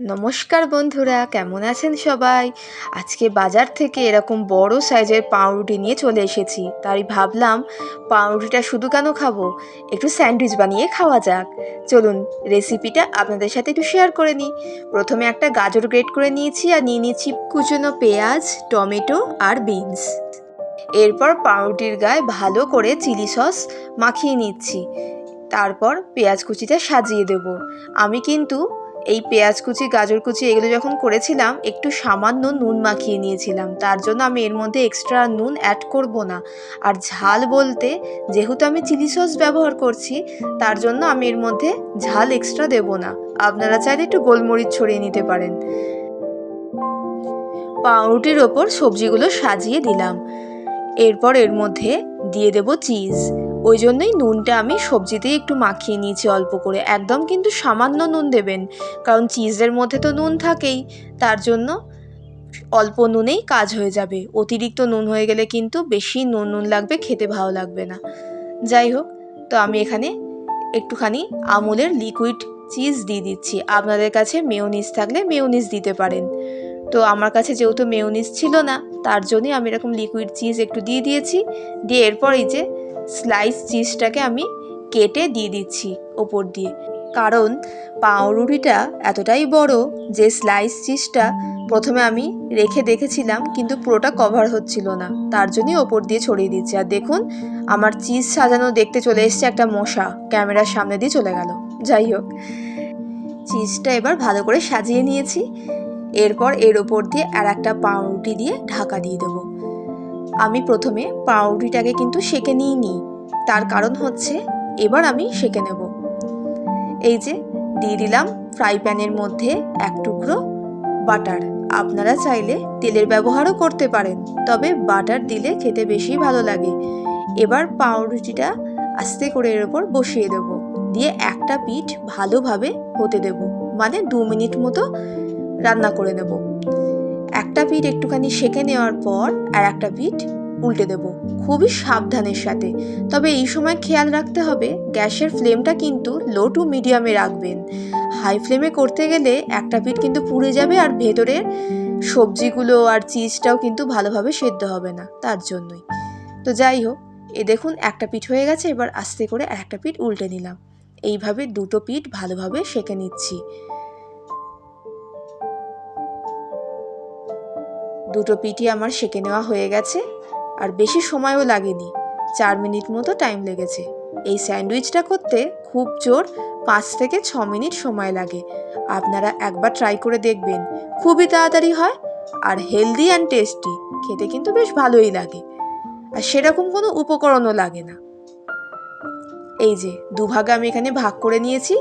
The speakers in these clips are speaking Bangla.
নমস্কার বন্ধুরা, কেমন আছেন সবাই? আজকে বাজার থেকে এরকম বড় সাইজের পাউরুটি নিয়ে চলে এসেছি। তাই ভাবলাম পাউরুটিটা শুধু কেন খাব? একটু স্যান্ডউইচ বানিয়ে খাওয়া যাক। চলুন, রেসিপিটা আপনাদের সাথে একটু শেয়ার করে নিই। প্রথমে একটা গাজর গ্রেট করে নিয়েছি আর নিয়ে নিয়েছি কুচনো পেঁয়াজ, টমেটো আর বিনস। এরপর পাউরুটির গায়ে ভালো করে চিলি সস মাখিয়ে নিচ্ছি। তারপর পেঁয়াজ কুচিটা সাজিয়ে দেব। আমি কিন্তু এই পেঁয়াজ কুচি, গাজর কুচি এগুলো যখন করেছিলাম, একটু সামান্য নুন মাখিয়ে নিয়েছিলাম। তার জন্য আমি এর মধ্যে এক্সট্রা নুন অ্যাড করব না। আর ঝাল বলতে, যেহেতু আমি চিলি সস ব্যবহার করছি, তার জন্য আমি এর মধ্যে ঝাল এক্সট্রা দেব না। আপনারা চাইলে একটু গোলমরিচ ছড়িয়ে নিতে পারেন। পাউরুটির ওপর সবজিগুলো সাজিয়ে দিলাম। এরপর এর মধ্যে দিয়ে দেব চিজ ওই জন্যই নুনটা আমি সবজিতেই একটু মাখিয়ে নিয়েছি অল্প করে। একদম কিন্তু সামান্য নুন দেবেন, কারণ চিজের মধ্যে তো নুন থাকেই, তার জন্য অল্প নুনেই কাজ হয়ে যাবে। অতিরিক্ত নুন হয়ে গেলে কিন্তু বেশি নুন নুন লাগবে, খেতে ভালো লাগবে না। যাই হোক, তো আমি এখানে একটুখানি আমুলের লিকুইড চিজ দিয়ে দিচ্ছি। আপনাদের কাছে মেয়োনিজ থাকলে মেয়োনিজ দিতে পারেন। তো আমার কাছে যেহেতু মেয়োনিজ ছিল না, তার জন্যই আমি এরকম লিকুইড চিজ একটু দিয়ে দিয়েছি। দিয়ে এরপরেই যে স্লাইস চিজটাকে আমি কেটে দিয়ে দিচ্ছি ওপর দিয়ে। কারণ পাউরুটিটা এতটাই বড় যে স্লাইস চিজটা প্রথমে আমি রেখে দেখেছিলাম, কিন্তু পুরোটা কভার হচ্ছিল না। তার জন্যই ওপর দিয়ে ছড়িয়ে দিচ্ছি। আর দেখুন, আমার চিজ সাজানো দেখতে চলে এসছে একটা মশা। ক্যামেরার সামনে দিয়ে চলে গেল। যাই হোক, চিজটা এবার ভালো করে সাজিয়ে নিয়েছি। এরপর এর ওপর দিয়ে আর একটা পাউরুটি দিয়ে ঢাকা দিয়ে দেবো। আমি প্রথমে পাউরুটিটাকে কিন্তু সেকে নিই নি তার কারণ হচ্ছে, এবার আমি সেকে নেব। এই যে, দিয়ে দিলাম ফ্রাই প্যানের মধ্যে এক টুকরো বাটার। আপনারা চাইলে তেলের ব্যবহারও করতে পারেন, তবে বাটার দিলে খেতে বেশি ভালো লাগে। এবার পাউরুটিটা আস্তে করে এর ওপর বসিয়ে দেব। দিয়ে একটা পিঠ ভালোভাবে হতে দেব মানে দু মিনিট মতো রান্না করে নেব। একটা পিঠ একটুখানি সেঁকে নেওয়ার পর আর একটা পিঠ উল্টে দেব। খুবই সাবধানের সাথে। তবে এই সময় খেয়াল রাখতে হবে, গ্যাসের ফ্লেমটা কিন্তু লো টু মিডিয়ামে রাখবেন। হাই ফ্লেমে করতে গেলে একটা পিঠ কিন্তু পুড়ে যাবে আর ভেতরের সবজিগুলো আর চিজটাও কিন্তু ভালোভাবে সেদ্ধ হবে না তার জন্যই। তো যাই হোক, এ দেখুন একটা পিঠ হয়ে গেছে, এবার আস্তে করে একটা পিঠ উল্টে নিলাম। এইভাবে দুটো পিঠ ভালোভাবে সেঁকে নিচ্ছি। দুটো পিঠই আমার সেকে নেওয়া হয়ে গেছে, আর বেশি সময়ও লাগেনি। চার মিনিট মতো টাইম লেগেছে। এই স্যান্ডউইচটা করতে খুব জোর পাঁচ থেকে ছ মিনিট সময় লাগে। আপনারা একবার ট্রাই করে দেখবেন। খুবই তাড়াতাড়ি হয় আর হেলদি অ্যান্ড টেস্টি খেতে কিন্তু বেশ ভালোই লাগে। আর সেরকম কোনো উপকরণও লাগে না। এই যে, দুভাগে আমি এখানে ভাগ করে নিয়েছি।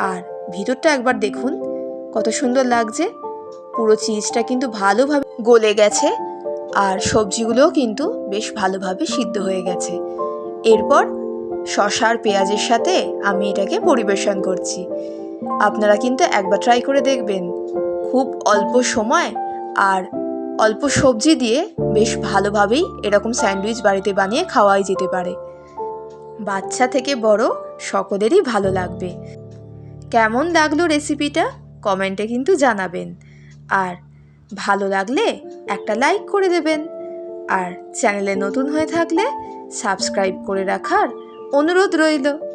আর ভিতরটা একবার দেখুন, কত সুন্দর লাগছে। পুরো চিজটা কিন্তু ভালোভাবে গলে গেছে আর সবজিগুলোও কিন্তু বেশ ভালোভাবে সিদ্ধ হয়ে গেছে। এরপর শশার পেঁয়াজের সাথে আমি এটাকে পরিবেশন করছি। আপনারা কিন্তু একবার ট্রাই করে দেখবেন। খুব অল্প সময় আর অল্প সবজি দিয়ে বেশ ভালোভাবেই এরকম স্যান্ডউইচ বাড়িতে বানিয়ে খাওয়াই যেতে পারে। বাচ্চা থেকে বড় সকলেরই ভালো লাগবে। কেমন লাগল রেসিপিটা কমেন্টে কিন্তু জানাবেন। আর ভালো লাগলে একটা লাইক করে দেবেন। আর চ্যানেলে নতুন হয়ে থাকলে সাবস্ক্রাইব করে রাখার অনুরোধ রইল।